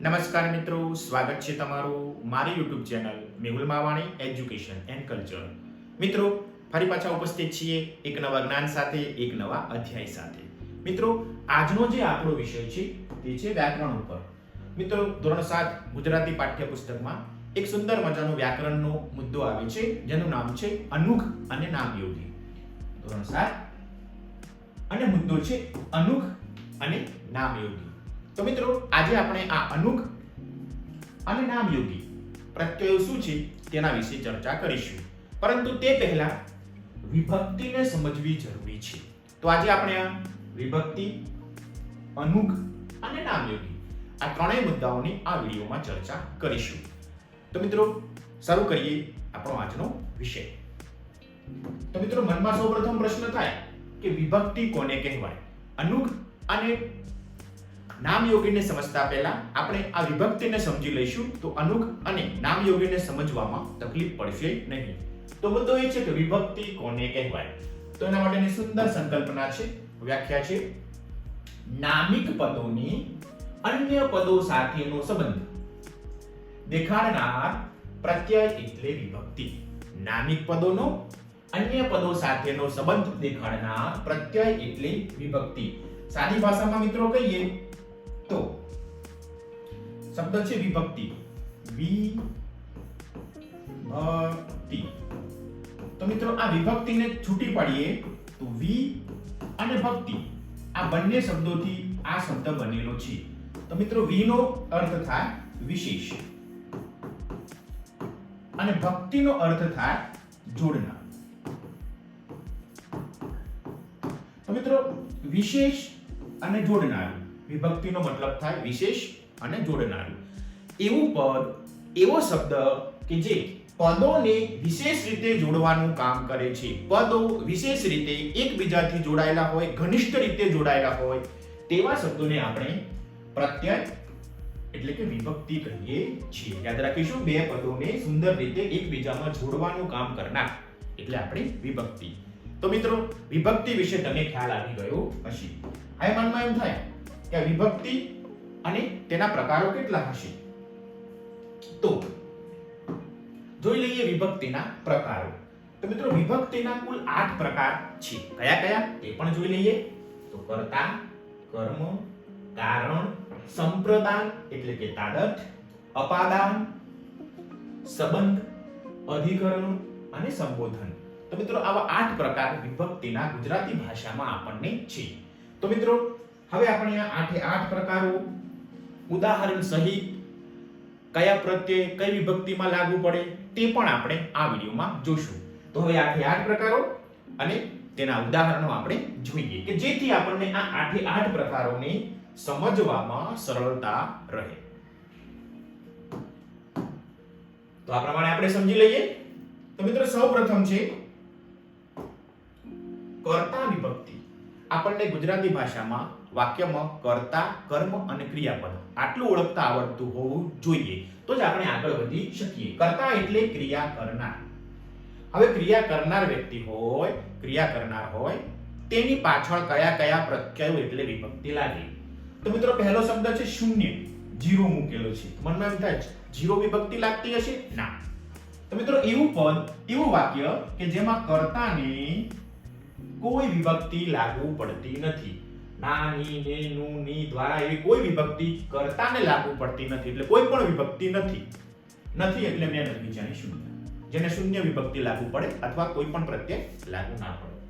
નમસ્કાર મિત્રો, સ્વાગત છે તમારું મારી YouTube channel Mehul Mavani education and culture મિત્રો, ફરી પાછા ઉપસ્થિત છીએ એક નવા જ્ઞાન સાથે, એક નવા અધ્યાય સાથે. મિત્રો, આજનો જે આપણો વિષય છે, તે છે વ્યાકરણ ઉપર. મિત્રો, ધોરણ સાત ગુજરાતી પાઠ્યપુસ્તકમાં એક સુંદર મજાનો વ્યાકરણનો મુદ્દો આવે છે, જેનું નામ છે અનુખ અને નામયોગી. ધોરણ સાત. અને મુદ્દો છે અનુખ અને નામયોગી. તો મિત્રો, આજે આપણે આ અનુક અને નામયોગી પ્રત્યયો શું છે તેના વિશે ચર્ચા કરીશું. પરંતુ તે પહેલા વિભક્તિને સમજવી જરૂરી છે. તો આજે આપણે આ વિભક્તિ અનુક અને નામયોગી આ ત્રણેય મુદ્દાઓની આ વિડીયોમાં ચર્ચા કરીશું. તો મિત્રો, શરૂ કરીએ આપણો આજનો વિષય. તો મિત્રો, મનમાં સૌપ્રથમ પ્રશ્ન થાય કે વિભક્તિ કોને કહેવાય? અનુક અને નામયોગીને સમજતા પહેલા આપણે આ વિભક્તિને સમજી લઈશું. તો અનુક અને નામયોગીને સમજવામાં તકલીફ પડશે નહીં. તો મુદ્દો એ છે કે વિભક્તિ કોને કહેવાય? તો એના માટેની સુંદર સંકલ્પના છે, વ્યાખ્યા છે. નામિક પદોની અન્ય પદો સાથેનો સંબંધ. દેખાડનાર પ્રત્યય એટલે વિભક્તિ. નામિક પદોનો અન્ય પદો સાથેનો સંબંધ દેખાડનાર પ્રત્યય એટલે વિભક્તિ. સાદી ભાષામાં મિત્રો કહીએ તો શબ્દ છે વિભક્તિ. વિભક્તિ. તો મિત્રો, આ વિભક્તિને છૂટી પાડીએ તો વી અને ભક્તિ, આ બંને શબ્દોથી આ શબ્દ બનેલો છે. તો મિત્રો વી અર્થ થાય વિશેષ અને ભક્તિનો અર્થ થાય જોડના તો મિત્રો, વિશેષ અને જોડનારું. વિભક્તિનો મતલબ થાય વિશેષ અને જોડનારું. એવું પદ, એવો શબ્દ કે જે પદોને વિશેષ રીતે જોડવાનું કામ કરે છે. પદો વિશેષ રીતે એકબીજાથી જોડાયેલા હોય, ઘનિષ્ઠ રીતે જોડાયેલા હોય, તેવા શબ્દોને આપણે પ્રત્યય એટલે કે વિભક્તિ કહીએ છીએ. યાદ રાખીશું, બે પદોને સુંદર રીતે એકબીજામાં જોડવાનું કામ કરનાર એટલે આપણે વિભક્તિ. તો મિત્રો, વિભક્તિ વિશે તમને ખ્યાલ આવી ગયો હશે. હવે મનમાં એમ થાય. કે વિભક્તિ અને તેના પ્રકારો કેટલા હશે? તો જોઈ લઈએ વિભક્તિના પ્રકારો. તો મિત્રો, વિભક્તિના કુલ આઠ પ્રકાર છે. કયા કયા? તે પણ જોઈ લઈએ. તો કર્તા, કર્મ, કારણ સંપ્રદાન એટલે કે તાદત, અપાદાન, સંબંધ, અધિકરણ અને સંબોધન. તો મિત્રો, આવા આઠ પ્રકાર વિભક્તિના ગુજરાતી ભાષામાં આપણને છે. તો મિત્રો હવે આપણે આ આઠે આઠ પ્રકારો, ઉદાહરણ સહિત કયા પ્રત્યે કઈ વિભક્તિમાં લાગુ પડે તે પણ આપણે આ વિડીયોમાં જોશું. તો હવે આઠે આઠ પ્રકારો અને તેના ઉદાહરણો આપણે જોઈએ કે જેથી આપણને આ આઠે આઠ પ્રકારોને સમજવામાં સરળતા રહે. તો આ પ્રમાણે આપણે સમજી લઈએ. તો મિત્રો સૌપ્રથમ છે કર્તા વિભક્તિ. આપણને ગુજરાતી ભાષામાં વાક્યમાં કર્તા, કર્મ અને ક્રિયાપદ. આટલું ઓળખતા આવડતું હોવું જોઈએ. તો જ આપણે આગળ વધી શકીએ. કર્તા એટલે ક્રિયા કરનાર. હવે ક્રિયા કરનાર વ્યક્તિ હોય, ક્રિયા કરનાર હોય, તેની પાછળ કયા કયા પ્રત્યયો એટલે વિભક્તિ લાગે. તો મિત્રો, પહેલો શબ્દ છે શૂન્ય. જીરો મૂકેલો છે. મનમાં એમ થાય જીરો વિભક્તિ લાગતી હશે? ના. તો મિત્રો, એવું પદ, એવું વાક્ય કે જેમાં કર્તાને કોઈ વિભક્તિ લાગુ પડતી નથી. ના ની ને નું દ્વારા એવી કોઈ વિભક્તિ કરતાને લાગુ પડતી નથી. એટલે કોઈ પણ વિભક્તિ નથી. નથી એટલે મેં નથી જાણી શૂન્ય. જેને શૂન્ય વિભક્તિ લાગુ પડે અથવા કોઈ પણ પ્રત્યે લાગુ ના પડે.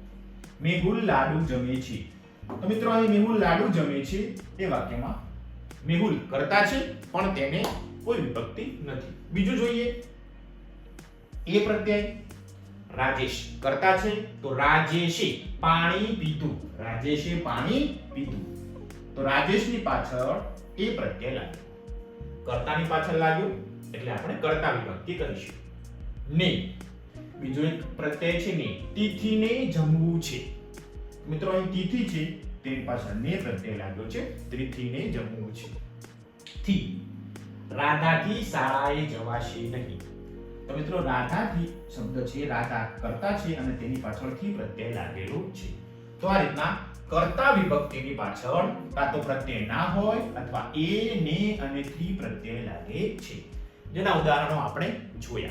મેહુલ લાડુ જમે છે. તો મિત્રો, અહીં મેહુલ લાડુ જમે છે એ વાક્યમાં મેહુલ કરતા છે, પણ તેને કોઈ વિભક્તિ નથી. બીજું જોઈએ. એ પ્રત્યય રાજેશ કરતા છે, તો રાજેશે પાણી પીતું રાજેશે પાણી પીતું તો રાજેશની પાછળ એ પ્રત્યય લાગ્યો. કર્તાની પાછળ લાગ્યું એટલે આપણે કર્તા વિભક્તિ કરીશું. ને બીજો એક પ્રત્યય છે ને તિથિને જમવું છે. મિત્રો, અહીં તિથિ છે, તેની પાછળ ને પ્રત્યય લાગ્યો છે તિથિને જમવું છે. થી. રાધાથી શાળાએ જવાશે નહીં. તો મિત્રો, રાધાથી શબ્દ છે, રાધા કરતા છે અને તેની પાછળથી પ્રત્યય લાગેલો છે. તો આ રીતના કર્તા વિભક્તિની પાછળ કાં તો પ્રત્યય ના હોય અથવા એ, ને અને થી પ્રત્યય લાગે છે. જેના ઉદાહરણો આપણે જોયા.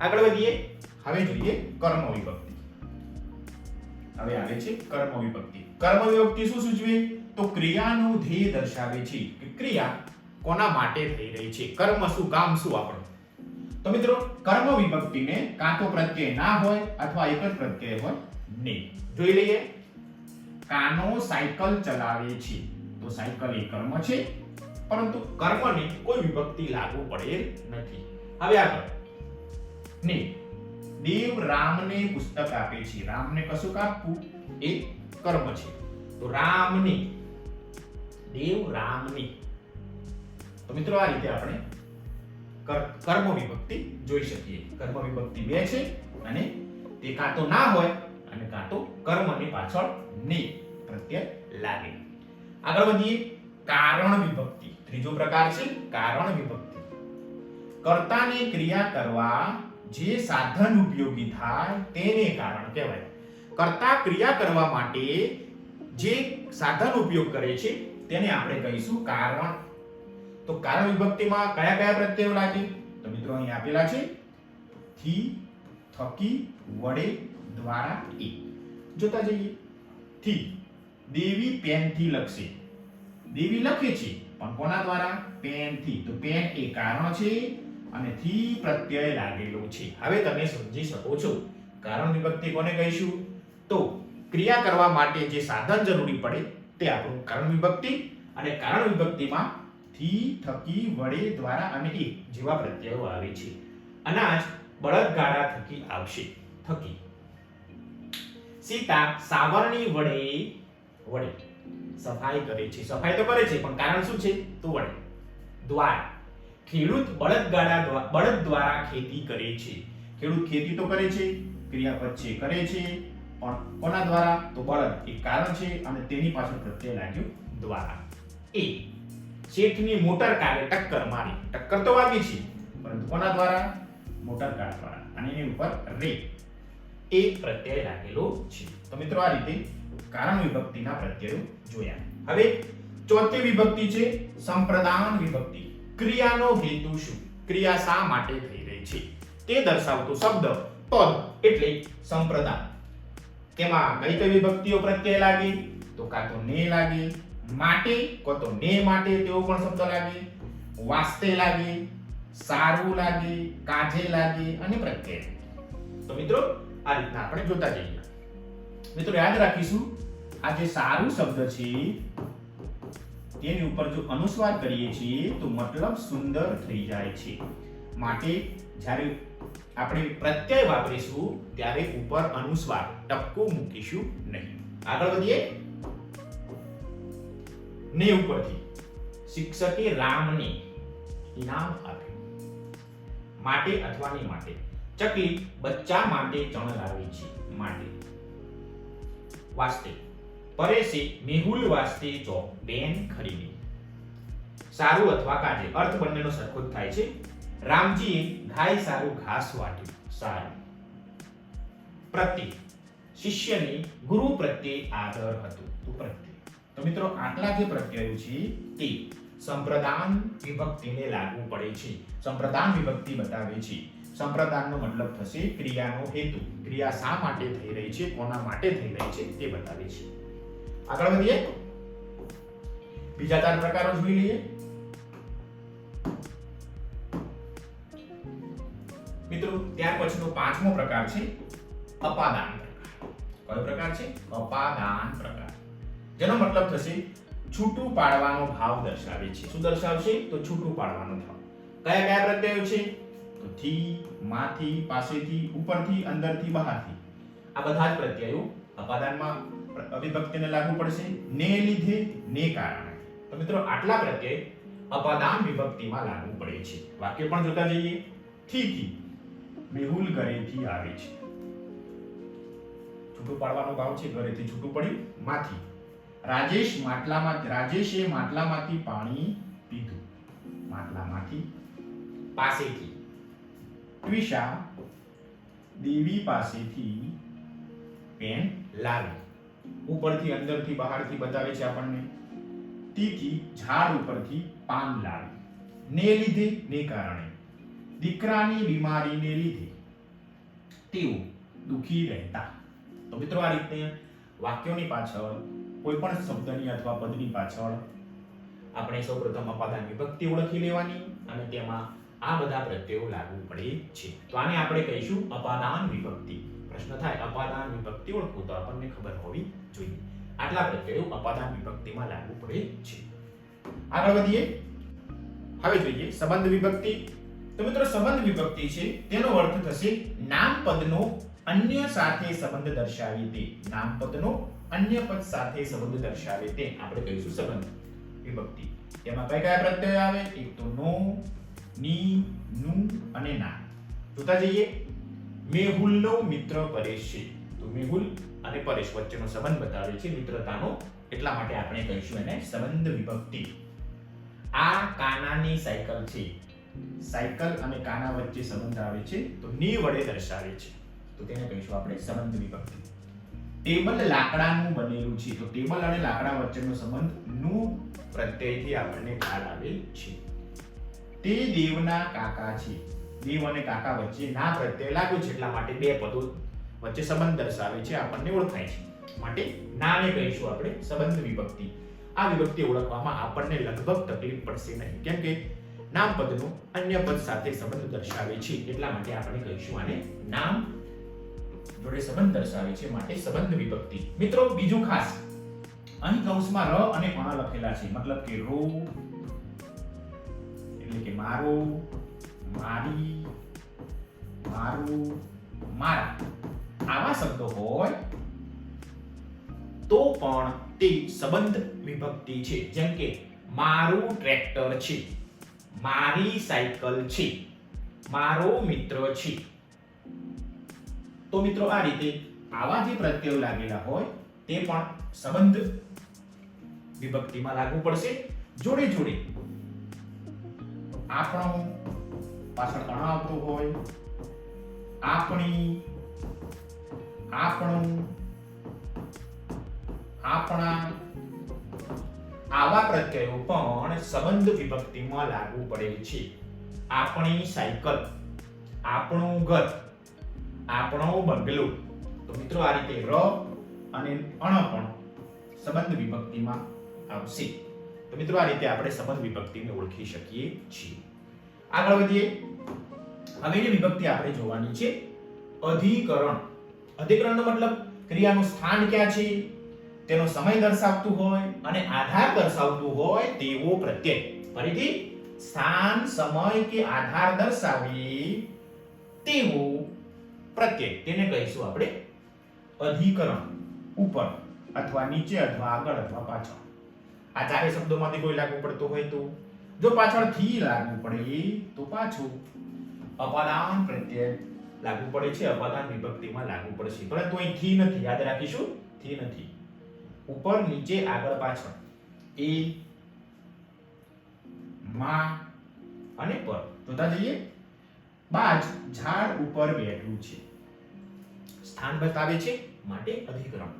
આગળ વધીએ. હવે જોઈએ કર્મ વિભક્તિ. હવે આવે છે કર્મ વિભક્તિ. કર્મ વિભક્તિ શું સૂચવે? તો ક્રિયાનું ધ્યેય દર્શાવે છે કે ક્રિયા કોના માટે થઈ રહી છે? કર્મ શું, કામ શું આપણું? તો મિત્રો, કર્મ વિભક્તિને કાં તો પ્રત્યય ના હોય અથવા એક જ પ્રત્યય હોય નહીં. જોઈ લઈએ. કાનો સાયકલ ચલાવે છે? તો સાયકલ એ કર્મ છે. પરંતુ કર્મને કોઈ વિભક્તિ લાગુ પડેલ નથી. હવે આગળ. ને દેવ રામને પુસ્તક આપે છે. રામને કશું આપવું? એ કર્મ છે. તો રામને, દેવ રામને. તો મિત્રો આ રીતે આપણે કર્મ વિભક્તિ જોઈ શકીએ. કર્મ વિભક્તિ બે છે અને તે કાં તો ના હોય અને કાં તો કર્મની પાછળ ની પ્રત્યય લાગે આગળ વધીએ, કારણ વિભક્તિ. ત્રીજો પ્રકાર છે કારણ વિભક્તિ. કર્તાને ક્રિયા કરવા જે સાધન ઉપયોગી થાય તેને કારણ કહેવાય. કર્તા ક્રિયા કરવા માટે જે સાધન ઉપયોગ કરે છે તેને આપણે કહીશું કારણ. તો કારણ વિભક્તિમાં કયા કયા પ્રત્યયો લાગે? તો મિત્રો અહીં આપેલા છે થી, થકી, વડે, દ્વારા, એ. જોતા જઈએ. થી દેવી પેનથી લખશે. દેવી લખે છે, પણ કોના દ્વારા? પેનથી તો પેન એ કારણ છે અને થી પ્રત્યય લાગેલો છે. હવે તમે સમજી શકો છો. કારણ વિભક્તિ કોને કહીશું? તો ક્રિયા કરવા માટે જે સાધન જરૂરી પડે તે આપણું કારણ વિભક્તિ અને કારણ વિભક્તિમાં થી થકી વડે દ્વારા અને એ જેવા પ્રત્યયો આવે છે. અનાજ બળદગાડા થકી આવશે. થકી. સીતા સાવરણી વડે વડે. સફાઈ કરે છે. સફાઈ તો કરે છે, પણ કારણ શું છે? તો વડે. દ્વારા. ખેડૂત બળદગાડા બળદ દ્વારા ખેતી કરે છે. ખેડૂત ખેતી તો કરે છે, ક્રિયાપદ છે, કરે છે, પણ કોના દ્વારા? તો બળદ. એ કારણ છે અને તેની પાછળ પ્રત્યય લાગ્યું દ્વારા. એ. શેઠની મોટર કારે ટક્કર મારી. ટક્કર તો વાગી છે, પરંતુ કોના દ્વારા? મોટર કાર દ્વારા. અને એની ઉપર રે. એ પ્રત્યય લાગેલો છે. તો મિત્રો આ રીતે કારણ વિભક્તિના પ્રત્યયો જોયા. હવે ચોથી વિભક્તિ છે સંપ્રદાન વિભક્તિ. ક્રિયાનો હેતુ શું? ક્રિયા શા માટે થઈ રહી છે? તે દર્શાવતો શબ્દ પદ એટલે સંપ્રદાન. તેમાં કઈ કઈ વિભક્તિઓ પ્રત્યય લાગે? તો કાં તો ને લાગે, માટે, કો તો ને માટે તેવો પણ શબ્દ લાગે. વાસ્તે લાગે, સારું લાગે, કાજે લાગે અને પ્રત્યય. તો મિત્રો આ રીતના આપણે જોતા જઈએ. મિત્રો યાદ રાખીશું, આ જે સારું શબ્દ છે, તેની ઉપર જો અનુસ્વાર કરીએ છીએ, તો મતલબ સુંદર થઈ જાય છે. માટે જ્યારે આપણે પ્રત્યય વાપરીશું, ત્યારે ઉપર અનુસ્વાર ટપકો મૂકીશું નહીં. આગળ વધીએ. ને ઉપરથી શિક્ષકે રામને ઇનામ આપ્યું. માટે અથવા ની માટે? ચકલી બચ્ચા માટે ચણ લાવે છે, માટે. વાસ્તે, પરેશે મેહુલ વાસ્તે જો બેન ખરીદી. સારું અથવા કાજે, અર્થ બંનેનો સરખો જ થાય છે. રામજીએ ગાય સારું ઘાસ વાટ્યું સારું. પ્રતિ શિષ્યની ગુરુ પ્રત્યે આદર હતો, તો તો મિત્રો, આટલા જે પ્રત્યયો છે, તે સંપ્રદાન વિભક્તિને લાગુ પડે છે. સંપ્રદાન વિભક્તિ બતાવે છે. સંપ્રદાનનો મતલબ થશે ક્રિયાનો હેતુ. ક્રિયા શા માટે થઈ રહી છે? કોના માટે થઈ રહી છે? તે બતાવે છે આગળ વધીએ. બીજા ચાર પ્રકારો જોઈ લઈએ. મિત્રો, ત્યાર પછીનો પાંચમો પ્રકાર છે અપાદાન પ્રકાર. કયો પ્રકાર છે? અપાદાન પ્રકાર. જેનો મતલબ થશે છૂટું પાડવાનો ભાવ દર્શાવે છે. શું દર્શાવશે? તો છૂટું પાડવાનો ભાવ. કયા કયા પ્રત્યયો છે? તો થી, માંથી, પાસેથી, ઉપરથી, અંદરથી, બહારથી. આ બધા જ પ્રત્યયો અપાદાનમાં અવિભક્તિને લાગુ પડશે. ને લીધે ને કારણે. તો મિત્રો, આટલા પ્રત્યય અપાદાન વિભક્તિમાં લાગુ પડે છે. વાક્ય પણ જોતા જઈએ. થી થી મેહુલ ઘરેથી આવે છે. છૂટું પાડવાનો ભાવ છે, ઘરેથી છૂટું પડ્યું. માંથી. રાજેશ માટલામાં, રાજેશે માટલામાંથી પાણી પીધું. માટલામાંથી પાસેથી. ટ્વિષા દેવી પાસેથી પેન લાવી. ઉપરથી, અંદરથી, બહારથી બતાવે છે આપણને. તીથી ઝાડ ઉપરથી પાન લાવી. ને લીધે, ને કારણે. દીકરાની બીમારીને લીધે તેઓ દુખી રહેતા. તો મિત્રો, આ રીતે વાક્યોની પાછળ કોઈ પણ શબ્દની અથવા પદની પાછળ, આપણે સૌપ્રથમ અપાદાન વિભક્તિ ઓળખી લેવાની અને તેમાં આ બધા પ્રત્યયો લાગુ પડે છે. તો આને આપણે કહીશું અપાદાન વિભક્તિ. પ્રશ્ન થાય, અપાદાન વિભક્તિ ઓળખો તો આપણને ખબર હોવી જોઈએ. આટલા પ્રત્યયો અપાદાન વિભક્તિમાં લાગુ પડે છે. આગળ વધીએ. હવે જોઈએ સંબંધ વિભક્તિ. તો મિત્રો, સંબંધ વિભક્તિ છે, તેનો અર્થ થશે નામ પદનો અન્ય સાથે સંબંધ દર્શાવે તે. નામ પદનો અન્ય પદ સાથે સંબંધ દર્શાવે તે. આપણે કહીશું સંબંધ વિભક્તિ. તેમાં કયા કયા પ્રત્યય આવે? એક તો નો ની, નું અને ના. જોતા જઈએ. મેહુલનો મિત્ર પરેશ છે. તો મેહુલ અને પરેશ વચ્ચેનો સંબંધ બતાવે છે મિત્રતાનો. એટલા માટે આપણે કહીશું એને સંબંધ વિભક્તિ. આ કાનાની સાયકલ છે. સાયકલ અને કાના વચ્ચે સંબંધ આવે છે. તો ની વડે દર્શાવે છે. તો તેને કહીશું આપણે સંબંધ વિભક્તિ. ટેબલ લાકડાનું બનેલું છે. તો ટેબલ અને લાકડા વચ્ચેનો સંબંધનું પ્રત્યયથી આપણને ખ્યાલ આવેલ છે. તે દેવના કાકા છે. દેવ અને કાકા વચ્ચે ના પ્રત્યય લાગ્યો છે એટલા માટે બે પદો વચ્ચે સંબંધ દર્શાવે છે, આપણને ઓળખાય છે. માટે નાને કહીશું આપણે સંબંધ વિભક્તિ. આ વિભક્તિ ઓળખવામાં આપણને લગભગ તકલીફ પડશે નહીં, કેમ કે નામ પદનું અન્ય પદ સાથે સંબંધ દર્શાવે છે, એટલા માટે આપણે કહીશું આને નામ જોડે સંબંધ દર્શાવે છે, માટે સંબંધ વિભક્તિ. મિત્રો, બીજું ખાસ. અહીં કૌંસમાં ર અને અણ લખેલા છે, મતલબ કે રો એટલે કે મારો, મારી, મારું, મારા. આવા શબ્દો હોય તો પણ તે સંબંધ વિભક્તિ છે. જેમ કે મારું ટ્રેક્ટર છે, મારી સાયકલ છે, મારો મિત્ર છે. તો મિત્રો આ રીતે આવા જે પ્રત્યયો લાગેલા હોય તે પણ સંબંધ વિભક્તિમાં લાગુ પડશે. જોડે જોડે આપણો પાછળ અણ આવતો હોય, આપણી, આપણું, આપણા આવા પ્રત્યયો પણ સંબંધ વિભક્તિમાં લાગુ પડે છે. આપણી સાયકલ, આપણું ઘર, આપણો બંગલો. તો મિત્રો આ રીતે ર અને અણ પણ સંબંધ વિભક્તિમાં આવશે. તો મિત્રો આ રીતે આપણે સંબંધ વિભક્તિને ઓળખી શકીએ છીએ. આગળ વધીએ. હવેની વિભક્તિ આપણે જોવાની છે અધિકરણ. અધિકરણનો મતલબ ક્રિયાનું સ્થાન ક્યાં છે? તેનો સમય દર્શાવતું હોય અને આધાર દર્શાવતું હોય તેવો પ્રત્યય. ફરીથી, સ્થાન, સમય કે આધાર દર્શાવી તેવો પ્રત્યય. તેને કહીશું આપણે અધિકરણ. ઉપર અથવા નીચે અથવા આગળ અથવા પાછળ. આ ચારે શબ્દોમાંથી કોઈ લાગુ પડતો હોય તો? જો પાછળથી લાગુ પડે તો પાછું અપાદાન પ્રત્યય લાગુ પડે છે, અપાદાન વિભક્તિમાં લાગુ પડશે પરંતુ અહીં થી નથી, યાદ રાખીશું, થી નથી. ઉપર નીચે આગળ પાછળ, એ, માં અને પર. જોતા જઈએ. બાજ, ઝાડ ઉપર બેઠું છે. સ્થાન બતાવે છે, માટે અધિક્રમણ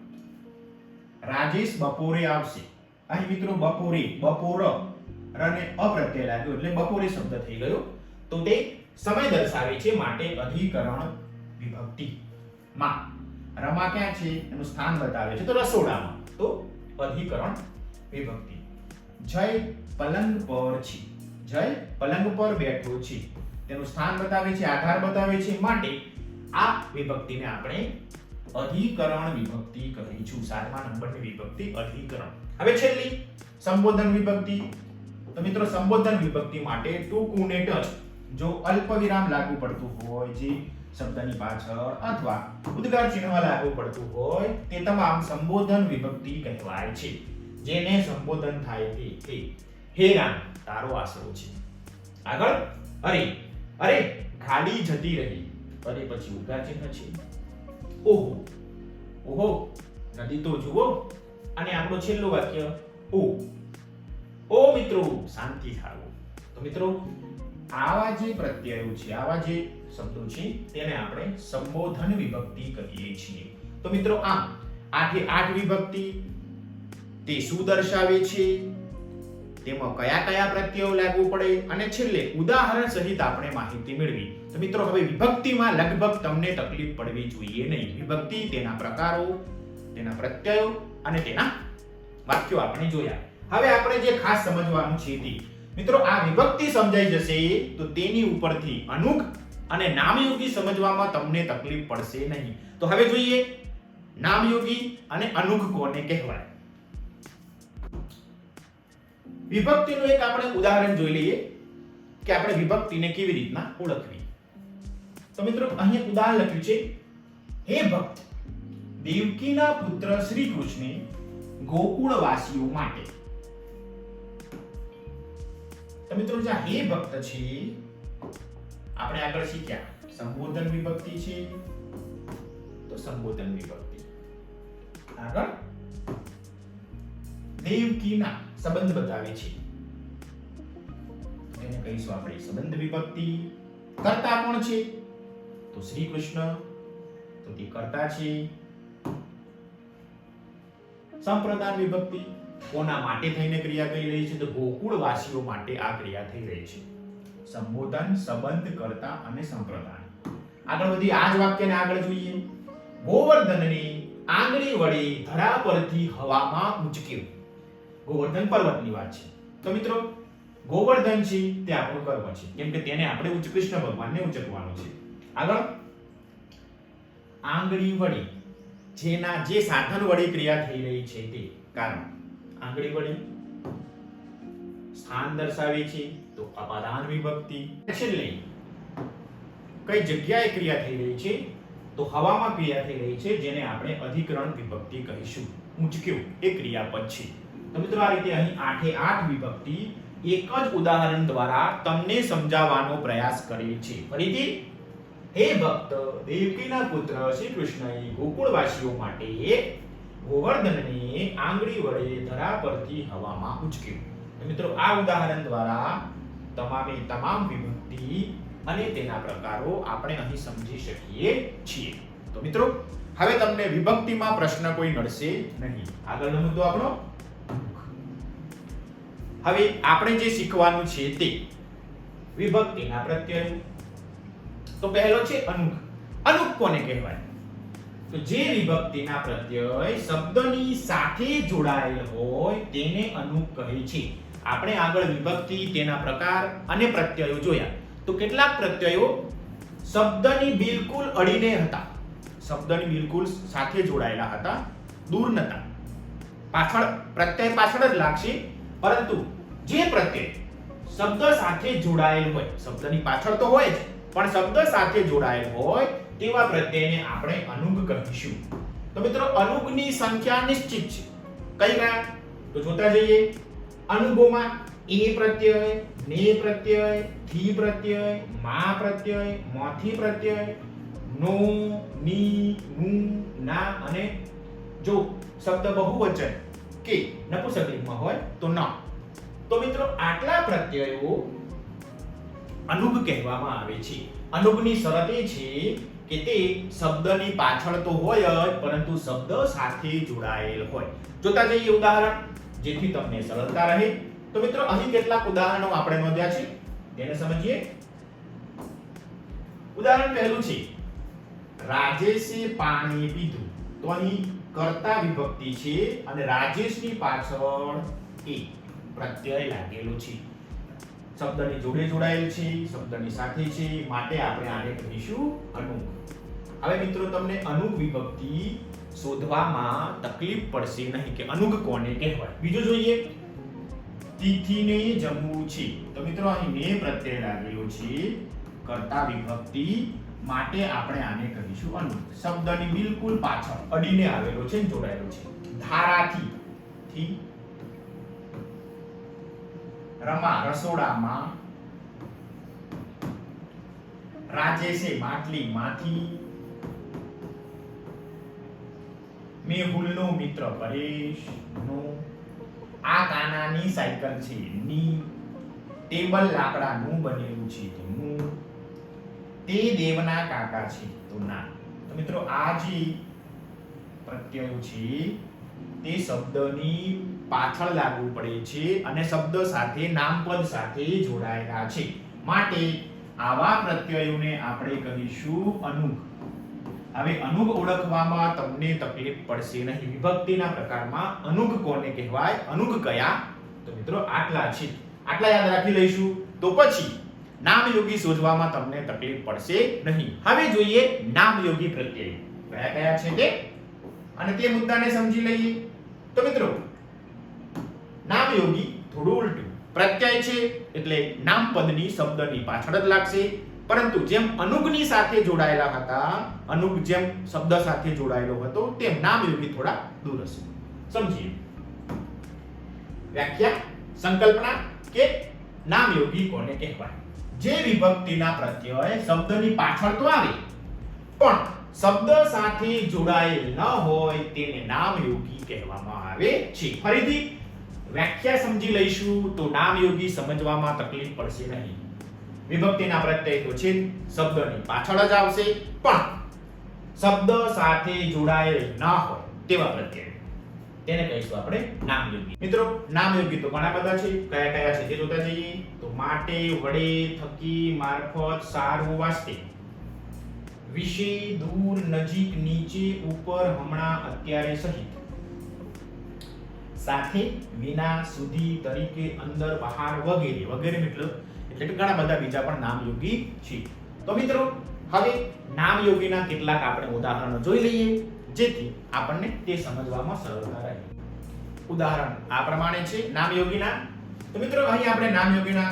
રાજેશ બપોરે આવશે. અહીં મિત્રો બપોરે, બપોર અને અપ્રત્યય લાગ્યો એટલે બપોરે શબ્દ થઈ ગયો. તો તે સમય દર્શાવે છે માટે અધિકરણ વિભક્તિ. માં, રમા ક્યાં છે? એનું સ્થાન બતાવે છે. તો રસોડામાં. તો અધિકરણ વિભક્તિ. જય પલંગ પર છે. જય પલંગ પર બેઠો છે. તેનું સ્થાન બતાવે છે, આધાર બતાવે છે માટે આ વિભક્તિને આપણે અધિકરણ વિભક્તિ કહીશું. સાતમા નંબરની વિભક્તિ અધિકરણ. હવે છેલ્લી સંબોધન વિભક્તિ. તો મિત્રો, સંબોધન વિભક્તિ માટે ટૂંકું ને ટચ જો અલ્પ વિરામ લાગુ પડતું હોય, જે શબ્દની પાછળ અથવા ઉદ્ગાર ચિહ્ન લાગુ પડતું હોય, તે તમામ સંબોધન વિભક્તિ કહેવાય છે. જેને સંબોધન થાય તે તે હે રામ તારો આશરો છે. આગળ, અરે અરે, ખાલી જતી રહી. અરે, પછી ઉદ્ગાર ચિહ્ન છે. ઓહો ઓહો, નદી તો જુઓ. અને આપણું છેલ્લું વાક્ય ઓ ઓ મિત્રો, શાંતિ થાવો તો મિત્રો, આવા જે પ્રત્યયો છે, આવા જે શબ્દો છે, તેને આપણે સંબોધન વિભક્તિ કહીએ છીએ. તો મિત્રો, આમ આઠે આઠ વિભક્તિ તે શું દર્શાવે છે? તેમાં કયા કયા પ્રત્યયો લાગુ પડે? અને છેલ્લે, ઉદાહરણ સહિત આપણે માહિતી મેળવી. તો મિત્રો, હવે વિભક્તિમાં લગભગ તમને તકલીફ પડવી જોઈએ નહીં. વિભક્તિ તેના પ્રકારો, તેના પ્રત્યયો અને તેના વાક્યો આપણે જોયા. હવે આપણે જે ખાસ સમજવાનું છે તે. મિત્રો, આ વિભક્તિ સમજાઈ જશે તો તેની ઉપરથી અનુક અને નામયોગી સમજવામાં તમને તકલીફ પડશે નહીં. તો હવે જોઈએ નામયોગી અને અનુક કોને કહેવાય. વિભક્તિનું એક આપણે ઉદાહરણ જોઈ લઈએ કે આપણે વિભક્તિને કેવી રીતના ઓળખવી. તો મિત્રો, અહીંયા ઉદાહરણ લખ્યું છે. હે ભક્ત દેવકીના પુત્ર શ્રી કૃષ્ણે ગોકુળવાસીઓ માટે. મિત્રો જે હે ભક્ત છે, આપણે આગળ શીખ્યા. સંબોધન વિભક્તિ છે. તો સંબોધન વિભક્તિ. આગળ. દેવકીના સંબંધ બતાવે છે. એને કહીશું આપણે સંબંધ વિભક્તિ. કર્તા કોણ છે? તો શ્રી કૃષ્ણ તો તે કર્તા છે. સંપ્રદાન વિભક્તિ કોના માટે થઈને ક્રિયા કરી રહી છે? તો ગોકુળવાસીઓ માટે આ ક્રિયા થઈ રહી છે. સંબોધન, સંબંધ, કરતા અને સંપ્રદાન આગળ વધી, આ જ વાક્યને આગળ જોઈએ. ગોવર્ધનને આંગળી વડે ધરા પરથી હવામાં ઉંચક્યું. ગોવર્ધન પર્વતની વાત છે. તો મિત્રો, ગોવર્ધન છે તે આપણો કર્મ છે. કેમ કે તેને આપણે ઉચ્ચ કૃષ્ણ ભગવાનને ઉંચકવાનું છે. આગળ. આંગળી વડે જેના જે સાધન વડે ક્રિયા થઈ રહી છે તે. કારણ આંગળી વડે સ્થાન દર્શાવે છે, તો અપાદાન વિભક્તિ. છેલ્લે, કઈ જગ્યાએ ક્રિયા થઈ રહી છે, તો હવામાં ક્રિયા થઈ રહી છે, જેને આપણે અધિકરણ વિભક્તિ કહીશું. ઊંચક્યું, એ ક્રિયાપદ છે. તો મિત્રો, આ રીતે અહીં આઠે આઠ વિભક્તિ એક જ ઉદાહરણ દ્વારા તમને સમજાવવાનો પ્રયાસ કરીએ છે. ફરીથી હે ભક્ત, દેવકીના પુત્ર શ્રી કૃષ્ણએ ગોકુળવાસીઓ માટે ગોવર્ધનને આંગળી વડે ધરા પરથી હવામાં ઉચક્યું. મિત્રો, આ ઉદાહરણ દ્વારા તમામે તમામ વિભક્તિ અને તેના પ્રકારો આપણે અહીં સમજી શકીએ છીએ. તો મિત્રો, હવે તમને વિભક્તિમાં પ્રશ્ન કોઈ નડશે નહીં. આગળનો મુદ્દો આપણો હવે આપણે જે શીખવાનું છે તે વિભક્તિના પ્રત્યયો તો પહેલો છે અનુક. અનુક કોને કહેવાય? તો જે વિભક્તિના પ્રત્યય શબ્દની સાથે જોડાયેલ હોય તેને અનુક કહે છે. આપણે આગળ વિભક્તિ, તેના પ્રકાર અને પ્રત્યયો જોયા. તો કેટલાક પ્રત્યયો શબ્દની બિલકુલ અડીને હતા. શબ્દની બિલકુલ સાથે જોડાયેલા હતા. દૂર નતા પાછળ, પ્રત્યય પાછળ જ લાગશે. પરંતુ જે પ્રત્યય શબ્દ સાથે જોડાયેલ હોય, શબ્દની પાછળ તો હોય જ. પણ શબ્દ સાથે જોડાયેલ હોય તેવા પ્રત્યયને આપણે અનુગ કહીશું. તો મિત્રો, અનુગની સંખ્યા નિશ્ચિત છે. કઈ કયા? તો જોતા જઈએ. અનુગોમાં એ પ્રત્યય, ને પ્રત્યય, થી પ્રત્યય, મા પ્રત્યય, મોથી પ્રત્યય, નો, ની નું ના અને જો શબ્દ બહુવચન કે નપુસકલિંગમાં હોય તો ન. તો મિત્રો, આટલા પ્રત્યયો અનુગ કહેવામાં આવે છે. અનુભની શરત એ છે કે તે શબ્દની પાછળ તો હોય જ, પરંતુ શબ્દ સાથે જોડાયેલ હોય. જોતા જઈએ ઉદાહરણ, જેથી તમને સરળતા રહે. તો મિત્રો, અહીં કેટલાક ઉદાહરણો આપણે નોંધ્યા છે. તેને સમજીએ. ઉદાહરણ પહેલું છે. રાજેશે પાણી પીધું, તો અહીં કર્તા વિભક્તિ છે અને રાજેશની પાછળ એ પ્રત્યય લાગેલો છે. શબ્દની જોડે જોડાયેલ છે, શબ્દની સાથે છે, માટે આપણે આને કહીશું અનુક હવે મિત્રો, તમને અનુક વિભક્તિ શોધવામાં તકલીફ પડશે નહીં કે અનુક કોને કહેવાય. બીજું જોઈએ. તિથિને જમવું છે. તો મિત્રો, અહીં ને પ્રત્યય લાગેલો છે. કર્તા વિભક્તિ માટે આપણે આને કહીશું અનુક શબ્દની બિલકુલ પાછળ અડીને આવેલો છે જોડાયેલો છે. ધારાથી. થી. રમા રસોડામાં રાજેશે માટલી માંથી. મેહુલનો મિત્ર પરેશ નો આ કાનાની સાયકલ છે ની ટેબલ લાકડાનું બનેલું છે તો તે દેવના કાકા છે તો ના. તો મિત્રો આ જે પ્રત્યયો છે તે શબ્દની પાછળ લાગુ પડે છે અને શબ્દ સાથે, નામપદ સાથે જોડાયેલા છે. માટે આવા પ્રત્યયોને આપણે કહીશું અનુગ. હવે અનુગ ઓળખવામાં તમને તકલીફ પડશે નહીં. વિભક્તિના પ્રકારમાં અનુગ કોને કહેવાય? અનુગ કયા? તો મિત્રો આટલા છે. આટલા યાદ રાખી લઈશું. તો પછી નામયોગી શોધવામાં તમને તકલીફ પડશે નહીં. હવે જોઈએ નામયોગી પ્રત્યય. કયા કયા છે તે? અને તે મુદ્દાને સમજી લઈએ. તો મિત્રો નામયોગી થોડું ઉલટું. પ્રત્યય છે એટલે નામપદની શબ્દની પાછળ જ લાગશે. પરંતુ જેમ અનુગની સાથે જોડાયેલા હતા, અનુગ જેમ શબ્દ સાથે જોડાયેલો હતો, તેમ નામયોગી થોડા દૂર હશે. સમજીએ. વ્યાખ્યા, સંકલ્પના કે નામયોગી કોને કહેવાય? જે વિભક્તિના પ્રત્યય શબ્દની પાછળ તો આવે. પણ શબ્દ સાથે જોડાયેલ ન હોય તેને નામયોગી કહેવામાં આવે છે. ફરીથી વ્યાખ્યા સમજી લઈશું તો નામ યોગી સમજવામાં તકલીફ પડશે નહીં. વિભક્તિના પ્રત્યય તો શબ્દની પાછળ જ આવશે, પણ શબ્દ સાથે જોડાયેલ ન હોય તેવા પ્રત્યય. તેને કહીશું આપણે નામયોગી મિત્રો નામયોગી તો ઘણા બધા છે? કયા કયા છે તે જોતા જઈએ. તો માટે, વડે, થકી, મારફત, સારું વાસ્તે. વિશે, દૂર, નજીક, નીચે, ઉપર, હમણાં, અત્યારે, સહિત. સાથે વિના સુધી તરીકે અંદર બહાર વગેરે વગેરે મતલબ એટલે કે ઘણા બધા બીજા પણ નામયોગી છે. તો મિત્રો, હવે નામયોગીના કેટલાક આપણે ઉદાહરણો જોઈ લઈએ, જેથી આપણને તે સમજવામાં સરળતા રહે. ઉદાહરણ આ પ્રમાણે છે, નામયોગીના. તો મિત્રો, અહીં આપણે નામયોગીના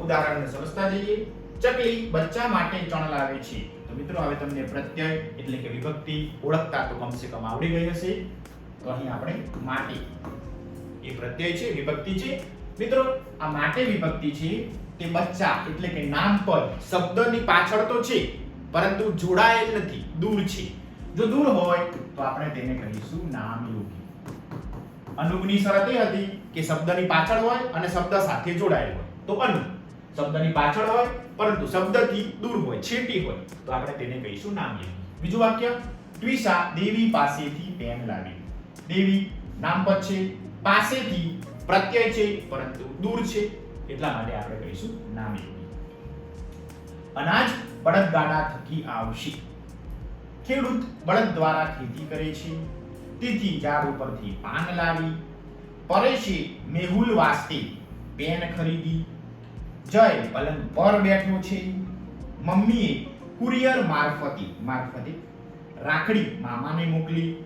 ઉદાહરણને સમજતા જઈએ. ચકલી બચ્ચા માટે ચણ લાવે છે. તો મિત્રો, હવે તમને પ્રત્યય એટલે કે વિભક્તિ ઓળખતા તો કમસે કમ આવડી ગઈ હશે. તો અહીં આપણે માટે એ પ્રત્યય છે, વિભક્તિ છે. મિત્રો, આ માટે વિભક્તિ છે તે બચ્ચા એટલે કે નામપદ શબ્દની પાછળ તો છે, પરંતુ જોડાયેલ નથી, દૂર છે. જો દૂર હોય, તો આપણે તેને કહીશું નામયોગી. અનુગની શરત એ હતી કે શબ્દની પાછળ હોય અને શબ્દ સાથે જોડાયેલ હોય. તો અનુ, શબ્દની પાછળ હોય, પરંતુ શબ્દથી દૂર હોય, છેટી હોય. તો આપણે તેને કહીશું નામયોગી. બીજું વાક્ય ટ્વિશા દેવી પાસેથી પેન લાવી દેવી, નામપદ છે, પાસેથી પ્રત્યય છે, પરંતુ દૂર છે. એટલા માટે આપણે કહીશું નામયોગી અનાજ બળદગાડા થકી આવશે. ખેડૂત બળદ દ્વારા ખેતી કરે છે. તેથી ઝાડ ઉપરથી પાન લાવી, પરેશે મેહુલ વાસ્તે પેન ખરીદી. જય પલંગ પર બેઠો છે. મમ્મીએ કુરિયર મારફતે મારફતે રાખડી મામાને મોકલી.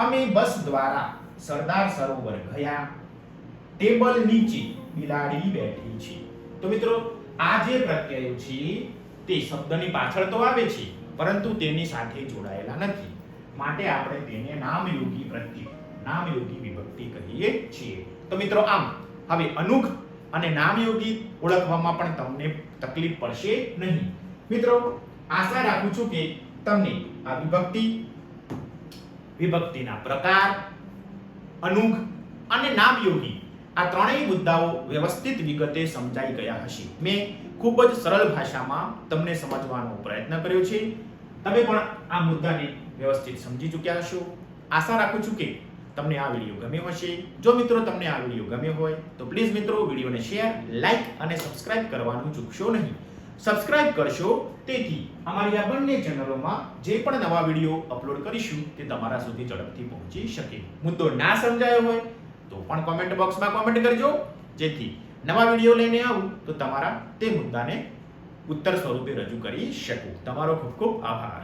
અમે બસ દ્વારા સરદાર સરોવર ગયા. ટેબલ નીચે બિલાડી બેઠી છે. તો મિત્રો, આ જે પ્રત્યયો છે, તે શબ્દની પાછળ તો આવે છે, પરંતુ તેની સાથે જોડાયેલા નથી. માટે આપણે તેને નામયોગી પ્રત્યય નામયોગી વિભક્તિ કહીએ છીએ. તો મિત્રો, આમ, હવે અનુખ અને નામયોગી ઓળખવામાં પણ તમને તકલીફ પડશે નહીં. મિત્રો, આશા રાખું છું કે તમને આ વિભક્તિ વિભક્તિના પ્રકાર, અનુગ અને નામયોગી આ ત્રણેય મુદ્દાઓ વ્યવસ્થિત વિગતે સમજાઈ ગયા હશે. મેં ખૂબ જ સરળ ભાષામાં તમને સમજવાનો પ્રયત્ન કર્યો છે. તમે પણ આ મુદ્દાને વ્યવસ્થિત સમજી ચૂક્યા હશો. આશા રાખું છું કે તમને આ વીડિયો ગમ્યો હશે. જો મિત્રો તમને આ વીડિયો ગમ્યો હોય, તો પ્લીઝ મિત્રો વિડીયોને શેર લાઇક અને સબસ્ક્રાઇબ કરવાનું ચૂકશો નહીં. સબસ્ક્રાઇબ કરશો. તેથી અમારી આ બંને ચેનલોમાં જે પણ નવા વીડિયો અપલોડ કરીશું તે તમારા સુધી ઝડપથી પહોંચી શકે. મુદ્દો ના સમજાયો હોય તો પણ કોમેન્ટ બોક્સમાં કોમેન્ટ કરજો. જેથી નવા વીડિયો લઈને આવું તો તમારા તે મુદ્દાને ઉત્તર સ્વરૂપે રજૂ કરી શકું. તમારો ખૂબ ખૂબ આભાર.